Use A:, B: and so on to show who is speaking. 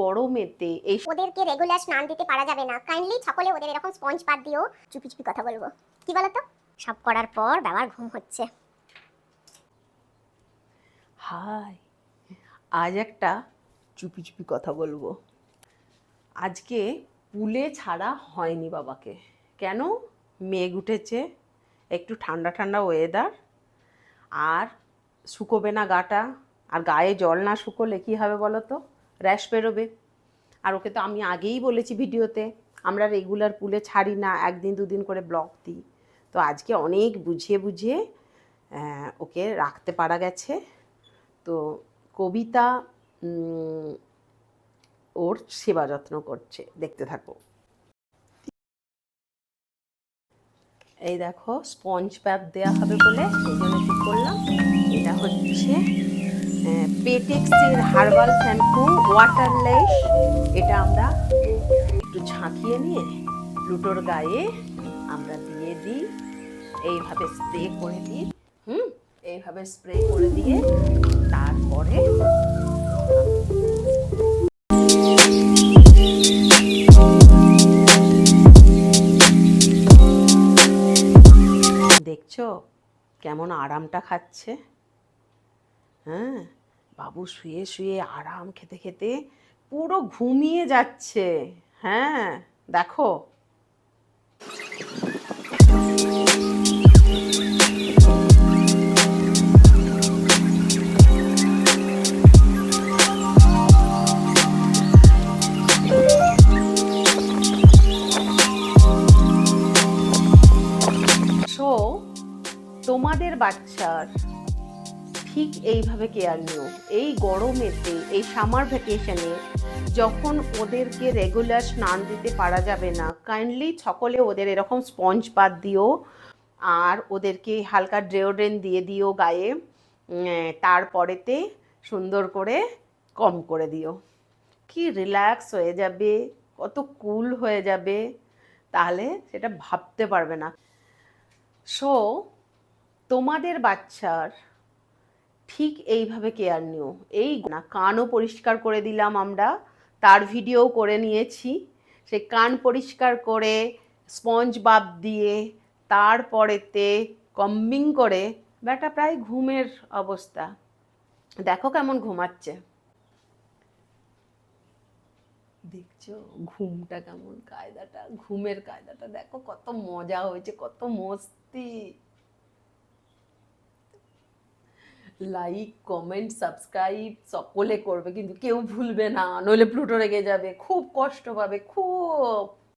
A: গরমেতে এই
B: ওদেরকে রেগুলার স্নান দিতে পারা যাবে না। কাইন্ডলি সকলে ওদের এরকম স্পঞ্জ পাত দিও চুপি চুপি কথা বলব। কি বলতো? সব করার পর বাবার ঘুম হচ্ছে।
A: হাই আজ একটা চুপি চুপি কথা বলব। আজকে পুলে ছাড়া হয়নি বাবাকে। কেন? মেঘ উঠেছে একটু ঠান্ডা ঠান্ডা ওয়েদার আর শুকোবে না গাটা আর গায়ে জল না শুকোলে কী হবে বলো তো র্যাশ বেরোবে। আর ওকে তো আমি আগেই বলেছি ভিডিওতে, আমরা রেগুলার পুলে ছাড়ি না, একদিন দুদিন করে ব্লক দিই। তো আজকে অনেক বুঝিয়ে বুঝিয়ে ওকে রাখতে পারা গেছে। তো কবিতা ওর সেবা যত্ন করছে। দেখতে থাকো। এই দেখো স্পঞ্জ প্যাপ দেওয়া হবে বলে সেই জন্য ঠিক করলাম? এটা হচ্ছে পেটেক্সের হার্বাল শ্যাম্পু ওয়াটারলেস এটা আমরা একটু ঝাঁকিয়ে নিয়ে প্লুটোর গায়ে আমরা দিয়ে দিই। এইভাবে স্প্রে করে দিই। হুম, এইভাবে স্প্রে করে দিয়ে তারপরে দেখছ কেমন আরামটা খাচ্ছে? হ্যাঁ। বাবু শুয়ে শুয়ে আরাম খেতে খেতে পুরো ঘুমিয়ে যাচ্ছে। হ্যাঁ দেখো। তোমাদের বাচ্চার ঠিক এইভাবে কেয়ার নিও। এই গরমেতে, এই সামার ভ্যাকেশনে যখন ওদেরকে রেগুলার স্নান দিতে পারা যাবে না কাইন্ডলি সকলে ওদের এরকম স্পঞ্জ বাদ দিও আর ওদেরকে হালকা ড্রেওড্রেন দিয়ে দিও গায়ে তারপরেতে সুন্দর করে কম করে দিও। কি রিল্যাক্স হয়ে যাবে, কত কুল হয়ে যাবে, তাহলে সেটা ভাবতে পারবে না। সো তোমাদের বাচ্চার ঠিক এইভাবে কেয়ার নিও। এই না, কানও পরিষ্কার করে দিলাম আমরা, তার ভিডিও করে নিয়েছি। সে কান পরিষ্কার করে স্পঞ্জ বাপ দিয়ে, তারপরেতে কম্বিং করে, ব্যাটা প্রায় ঘুমের অবস্থা। দেখো কেমন ঘুমাচ্ছে। দেখছ ঘুমটা কেমন, কায়দাটা, ঘুমের কায়দাটা, দেখো কত মজা হয়েছে, কত মস্তি। লাইক কমেন্ট সাবস্ক্রাইব সকলে করবে, কিন্তু কেউ ভুলবে না, নইলে প্লুটো রেগে যাবে, খুব কষ্ট পাবে, খুব।